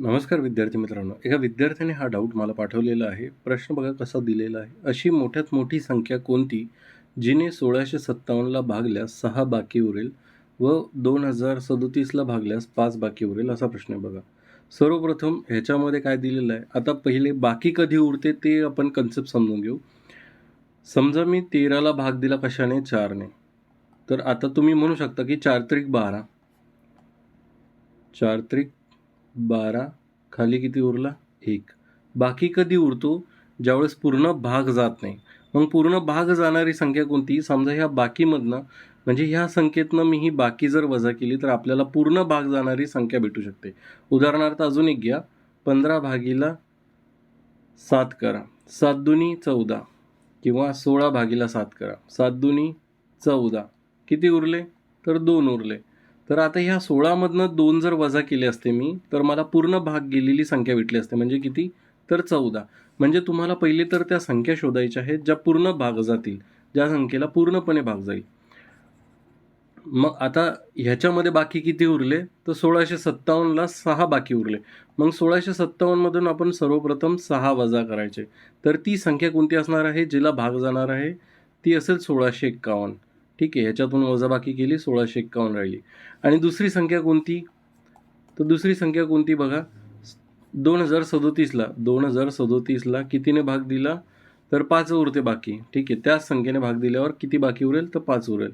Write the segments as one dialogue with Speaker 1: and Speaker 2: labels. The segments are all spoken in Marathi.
Speaker 1: नमस्कार विद्यार्थी मित्रांनो. एका विद्यार्थ्याने हा डाऊट मला पाठवलेला आहे. प्रश्न बघा कसा दिलेला आहे. अशी मोठ्यात मोठी संख्या कोणती जिने सोळाशे सत्तावन्नला भागल्यास सहा बाकी उरेल व दोन हजार सदोतीसला भागल्यास पाच बाकी उरेल असा प्रश्न आहे बघा. सर्वप्रथम ह्याच्यामध्ये काय दिलेलं आहे? आता पहिले बाकी कधी उरते ते आपण कन्सेप्ट समजून घेऊ. समजा मी तेराला भाग दिला कशाने? चारने. तर आता तुम्ही म्हणू शकता की चार त्रिक बारा. चार त्रिक बारा खाली किती उरला? एक. बाकी कधी उरतो? ज्यावेळेस पूर्ण भाग जात नाही. मग पूर्ण भाग जाणारी संख्या कोणती? समजा ह्या बाकीमधनं म्हणजे ह्या संख्येतनं मी ही बाकी जर वजा केली तर आपल्याला पूर्ण भाग जाणारी संख्या भेटू शकते. उदाहरणार्थ अजून एक घ्या. पंधरा भागीला सात करा. सात दुनी चौदा किंवा सोळा भागीला सात करा. सात दुनी चौदा. किती उरले? तर दोन उरले. तर आता ह्या सोळामधनं दोन जर वजा केले असते मी तर मला पूर्ण भाग गेलेली संख्या भेटली असते. म्हणजे किती? तर चौदा. म्हणजे तुम्हाला पहिले तर त्या संख्या शोधायच्या आहेत ज्या पूर्ण भाग जातील ज्या संख्येला पूर्णपणे भाग जाईल. मग आता ह्याच्यामध्ये बाकी किती उरले? तर सोळाशे सत्तावन्नला सहा बाकी उरले. मग सोळाशे सत्तावन्नमधून आपण सर्वप्रथम सहा वजा करायचे. तर ती संख्या कोणती असणार आहे? जिला भाग जाणार आहे ती असेल सोळाशे एक्कावन्न. ठीक आहे ह्याच्यातून वजाबाकी केली सोळाशे एक्कावन्न राहिली आणि दुसरी संख्या कोणती? तर दुसरी संख्या कोणती बघा? दोन हजार सदोतीसला दोन हजार सदोतीसला कितीने भाग दिला? तर पाच उरते बाकी. ठीक आहे त्याच संख्येने भाग दिल्यावर किती बाकी उरेल? तर पाच उरेल.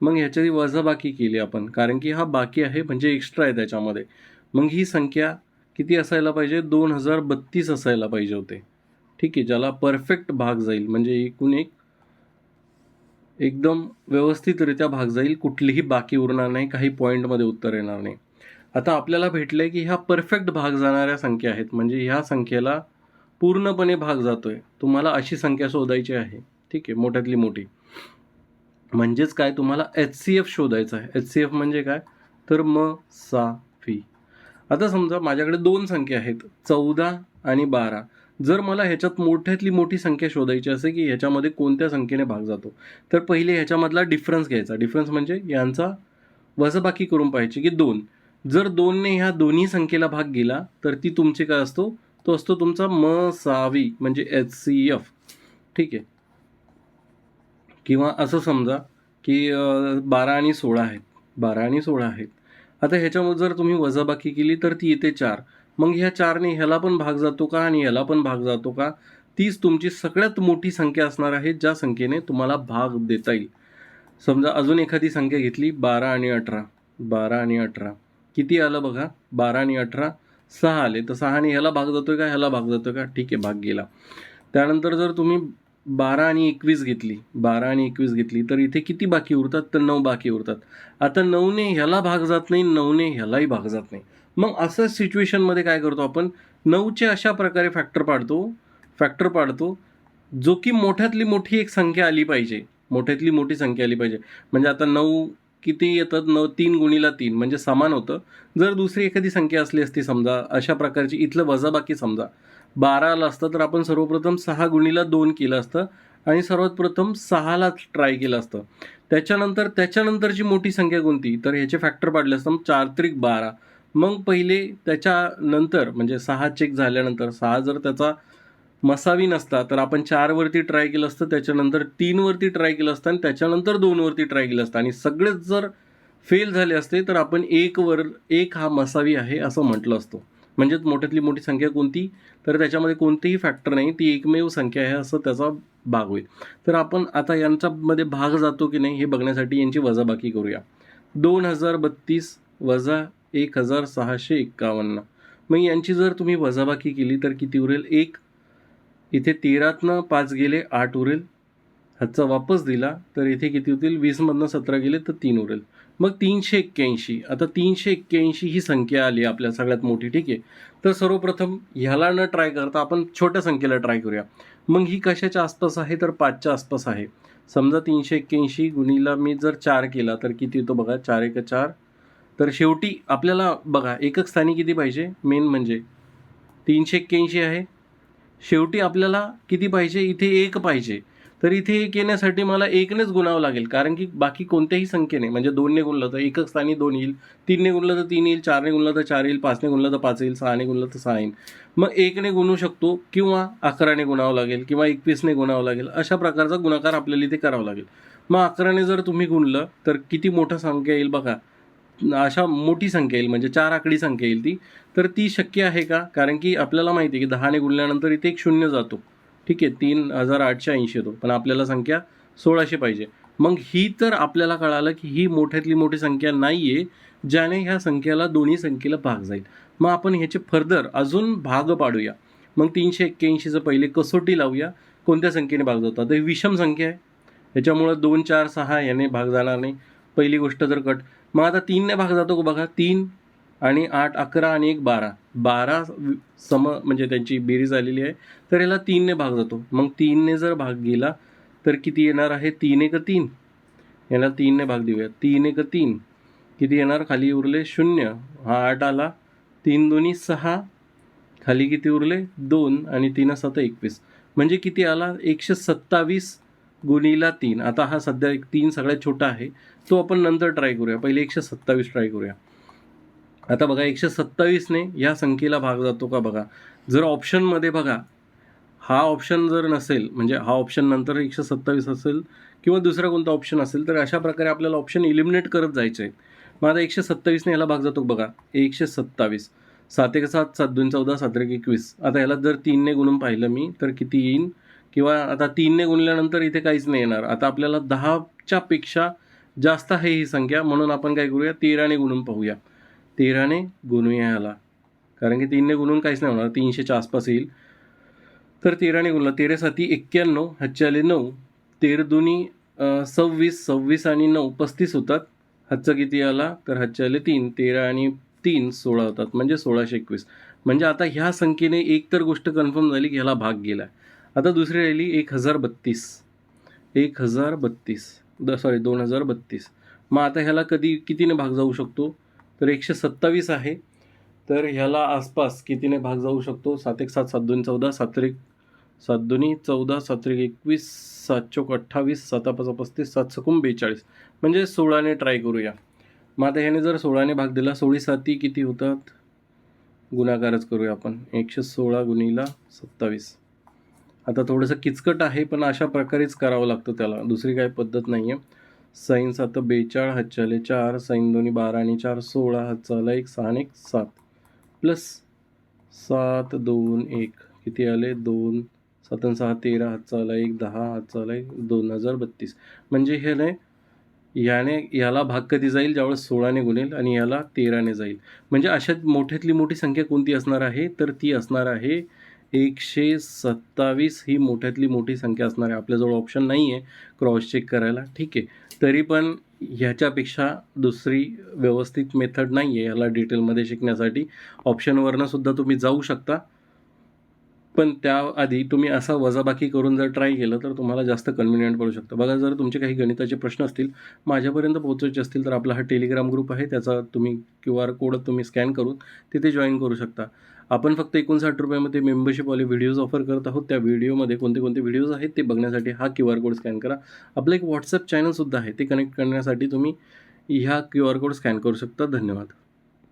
Speaker 1: मग ह्याच्यात वजाबाकी केली आपण कारण की हा बाकी आहे म्हणजे एक्स्ट्रा आहे त्याच्यामध्ये. मग ही संख्या किती असायला पाहिजे? दोन हजार बत्तीस असायला पाहिजे होते. ठीक आहे ज्याला परफेक्ट भाग जाईल म्हणजे एकूण एक एकदम व्यवस्थितरित्या भाग जाईल कुठलीही बाकी उरणार नाही काही पॉईंटमध्ये उत्तर येणार नाही. आता आपल्याला भेटलंय की ह्या परफेक्ट भाग जाणाऱ्या संख्या आहेत. म्हणजे ह्या संख्येला पूर्णपणे भाग जातो आहे तुम्हाला अशी संख्या शोधायची आहे. ठीक आहे मोठ्यातली मोठी. म्हणजेच काय? तुम्हाला एच सी एफ शोधायचं आहे. एच सी एफ म्हणजे काय? तर म सा फी. आता समजा माझ्याकडे दोन संख्या आहेत. चौदा आणि बारा. जर मला ह्याच्यात मोठ्यातली मोठी संख्या शोधायची असेल की ह्याच्यामध्ये कोणत्या संख्येने भाग जातो तर पहिले ह्याच्यामधला डिफरन्स घ्यायचा. डिफरन्स म्हणजे यांचा वजबाकी करून पाहायची की दोन. जर दोनने ह्या दोन्ही संख्येला भाग गेला तर ती तुमची काय असतो? तो असतो तुमचा म सावी म्हणजे एच सी एफ ठीक आहे? किंवा असं समजा की बारा आणि सोळा आहेत. बारा आणि सोळा आहेत. आता ह्याच्यामध्ये जर तुम्ही वजाबाकी केली तर ती येते चार. मग ह्या चारने ह्याला पण भाग जातो का आणि ह्याला पण भाग जातो का? तीच तुमची सगळ्यात मोठी संख्या असणार आहे ज्या संख्येने तुम्हाला भाग देता येईल. समजा अजून एखादी संख्या घेतली बारा आणि अठरा. बारा आणि अठरा. किती आलं बघा? बारा आणि अठरा. सहा आले. तर सहाने ह्याला भाग जातोय का? ह्याला भाग जातोय का? ठीक आहे भाग गेला. त्यानंतर जर तुम्ही बारा आणि एकवीस घेतली. बारा आणि एकवीस घेतली. तर इथे किती बाकी उरतात? तर नऊ बाकी उरतात. आता नऊने ह्याला भाग जात नाही नऊने ह्यालाही भाग जात नाही. मग असं सिच्युएशनमध्ये काय करतो आपण? नऊचे अशा प्रकारे फॅक्टर पाडतो फॅक्टर पाडतो जो की मोठ्यातली मोठी एक संख्या आली पाहिजे. मोठ्यातली मोठी संख्या आली पाहिजे. म्हणजे आता नऊ किती येतात? नऊ तीन गुणीला तीन. म्हणजे समान होतं. जर दुसरी एखादी संख्या असली असती समजा अशा प्रकारची इथलं वजाबाकी समजा बारा आलं असतं तर आपण सर्वप्रथम सहा गुणीला दोन केलं असतं आणि सर्वात प्रथम सहाला ट्राय केलं असतं. त्याच्यानंतर त्याच्यानंतरची मोठी संख्या कोणती? तर ह्याचे फॅक्टर पाडले असतं चार त्रिक बारा. मग पहिले त्याच्यानंतर म्हणजे सहा चेक झाल्यानंतर सहा जर त्याचा मसावी नसता तर आपण चारवरती ट्राय केलं असतं त्याच्यानंतर तीनवरती ट्राय केलं असतं आणि त्याच्यानंतर दोनवरती ट्राय केलं असतं. आणि सगळेच जर फेल झाले असते तर आपण एकवर एक हा मसावी आहे असं म्हटलं असतो. म्हणजेच मोठ्यातली मोठी संख्या कोणती? तर त्याच्यामध्ये कोणतेही फॅक्टर नाही. ती एकमेव संख्या आहे असं त्याचा भाग होईल. तर आपण आता यांच्यामध्ये भाग जातो की नाही हे बघण्यासाठी यांची वजाबाकी करूया. दोन हजार बत्तीस वजा एक हजार सहाशे एक्कावन्न. मग यांची जर तुम्ही वजाबाकी केली तर किती उरेल? एक. इथे तेरातनं पाच गेले आठ उरेल. ह्याचा वापस दिला तर इथे किती होतील? वीसमधनं सतरा गेले तर तीन उरेल. मग तीनशे एक्क्याऐंशी. आता तीनशे एक्क्याऐंशी ही संख्या आली आपल्या सगळ्यात मोठी ठीक आहे? तर सर्वप्रथम ह्याला न ट्राय करता आपण छोट्या संख्येला ट्राय करूया. मग ही कशाच्या आसपास आहे? तर पाचच्या आसपास आहे. समजा तीनशे एक्क्याऐंशी गुणीला मी जर चार केला तर किती येतो बघा? चार एक चार. तर शेवटी आपल्याला बघा एकक स्थानी किती पाहिजे? मेन म्हणजे तीनशे एक्क्याऐंशी आहे. शेवटी आपल्याला किती पाहिजे? इथे एक पाहिजे. तर इथे एक येण्यासाठी मला एकनेच गुणावं लागेल कारण की बाकी कोणत्याही संख्येने म्हणजे दोनने गुणलं तर एकच स्थानी दोन येईल तीनने गुणलं तर तीन येईल चारने गुणलं तर चार येईल पाचने गुणलं तर पाच येईल सहाने गुणलं तर सहा येईल. मग एकने गुणू शकतो किंवा अकराने गुणावं लागेल किंवा एकवीसने गुणावं लागेल अशा प्रकारचा गुणाकार आपल्याला इथे करावा लागेल. मग अकराने जर तुम्ही गुणलं तर किती मोठा संख्या येईल बघा. अशा मोठी संख्या येईल म्हणजे चार आकडी संख्या येईल ती. तर ती शक्य आहे का? कारण की आपल्याला माहिती आहे की दहाने गुणल्यानंतर इथे एक शून्य जातो. ठीक आहे तीन हजार आठशे ऐंशी येतो. पण आपल्याला संख्या सोळाशे पाहिजे. मग ही तर आपल्याला कळालं की ही मोठ्यातली मोठी संख्या नाही आहे ज्याने ह्या संख्येला दोन्ही संख्येला भाग जाईल. मग आपण ह्याचे फर्दर अजून भाग पाडूया. मग तीनशे एक्क्याऐंशीचं पहिले कसोटी लावूया. कोणत्या संख्येने भाग जातो? आता ही विषम संख्या आहे. याच्यामुळं दोन चार सहा याने भाग जाणार नाही. पहिली गोष्ट जर कट. मग आता तीनने भाग जातो का बघा? तीन. आणि आठ अकरा आणि एक बारा. बारा सम म्हणजे त्यांची बेरीज आलेली आहे. तर याला तीनने भाग जातो. मग तीनने जर भाग गेला तर किती येणार आहे? तीन एक तीन. याला तीनने भाग देऊया. तीन एक तीन. किती येणार? खाली उरले शून्य. हा आठ आला. तीन दोन्ही सहा. खाली किती उरले? दोन. आणि तीन सात एकवीस. म्हणजे किती आला? एकशे सत्तावीस गुणीला तीन. आता हा सध्या एक तीन सगळ्यात छोटा आहे. तो आपण नंतर ट्राय करूया. पहिले एकशे सत्तावीस ट्राय करूया. आता बघा एकशे सत्तावीसने ह्या संख्येला भाग जातो का बघा? जर ऑप्शनमध्ये बघा हा ऑप्शन जर नसेल म्हणजे हा ऑप्शन नंतर एकशे सत्तावीस असेल किंवा दुसरा कोणता ऑप्शन असेल तर अशा प्रकारे आपल्याला ऑप्शन इलिमिनेट करत जायचे आहे मग आता एकशे सत्तावीसने ह्याला भाग जातो बघा? एकशे सत्तावीस. सात एक सात सात दोन चौदा सात एक एकवीस. आता ह्याला जर तीनने गुणून पाहिलं मी तर किती येईन? किंवा आता तीनने गुणल्यानंतर इथे काहीच नाही येणार. आता आपल्याला दहाच्या पेक्षा जास्त आहे ही संख्या म्हणून आपण काय करूया? तेराने गुणून पाहूया. तेराने गुणूया ह्याला कारण की तीनने गुणून काहीच नाही होणार. तीनशेच्या आसपास येईल. तर तेराने गुणला. तेरा साती एक्क्याण्णव हातचे नऊ. तेर दोन्ही सव्वीस सव्वीस आणि नऊ पस्तीस होतात. हातचं किती आला? तर हातचे आले तीन. तेरा आणि तीन सोळा होतात. म्हणजे सोळाशे एकवीस. म्हणजे आता ह्या संख्येने एक तर गोष्ट कन्फर्म झाली की ह्याला भाग गेला आता दुसरी राहिली एक हजार बत्तीस. एक हजार बत्तीस. द सॉरी दोन हजार बत्तीस. मग आता ह्याला कधी कितीने भाग जाऊ शकतो? तर एकशे सत्तावीस आहे. तर ह्याला आसपास कितीने भाग जाऊ शकतो? सात एक सात सात दोन चौदा सात एक सात दोन्ही चौदा सात एक एकवीस सात चौक अठ्ठावीस सात पाचा पस्तीस सात सकुम बेचाळीस. म्हणजे सोळाने ट्राय करूया. मग आता ह्याने जर सोळाने भाग दिला सोळी साती किती होतात? गुणाकारच करूया आपण. एकशे सोळा गुणीला सत्तावीस. आता थोडंसं किचकट आहे पण अशा प्रकारेच करावं लागतं त्याला. दुसरी काही पद्धत नाही आहे सैन सात बेचाळ हातचाले चार सैन दोन्ही बारा आणि चार सोळा हातचाला एक सहा आणि एक सात. प्लस सात दोन एक. किती आले? दोन सात आणि सहा तेरा हातचाला एक दहा हातचाला एक दोन हजार बत्तीस. म्हणजे हे नाही याने याला भाग कधी जाईल? ज्यावेळेस सोळाने गुणेल आणि याला तेराने जाईल. म्हणजे अशात मोठ्यातली मोठी संख्या कोणती असणार आहे? तर ती असणार आहे एकशे सत्तावीस ही मोठ्यातली मोठी संख्या असणार आहे. आपल्याजवळ ऑप्शन नाही आहे क्रॉस चेक करायला. ठीक आहे. तरी पण ह्याच्यापेक्षा दुसरी व्यवस्थित मेथड नाही आहे ह्याला डिटेलमध्ये शिकण्यासाठी. ऑप्शनवरनं सुद्धा तुम्ही जाऊ शकता. पण त्याआधी तुम्ही असा वजाबाकी करून जर ट्राय केलं तर तुम्हाला जास्त कन्व्हिनियंट पडू शकतं. बघा जर तुमचे काही गणिताचे प्रश्न असतील माझ्यापर्यंत पोहोचायचे असतील तर आपला हा टेलिग्राम ग्रुप आहे. त्याचा तुम्ही क्यू आर कोड तुम्ही स्कॅन करून तिथे जॉईन करू शकता. आपण फक्त एकोणसाठ रुपयामध्ये मेंबरशिपवाले व्हिडिओज ऑफर करत आहोत. त्या व्हिडिओमध्ये कोणते कोणते व्हिडिओज आहेत ते बघण्यासाठी हा क्यू आर कोड स्कॅन करा. आपलं एक व्हॉट्सअप चॅनलसुद्धा आहे ते कनेक्ट करण्यासाठी तुम्ही ह्या क्यू आर कोड स्कॅन करू शकता. धन्यवाद.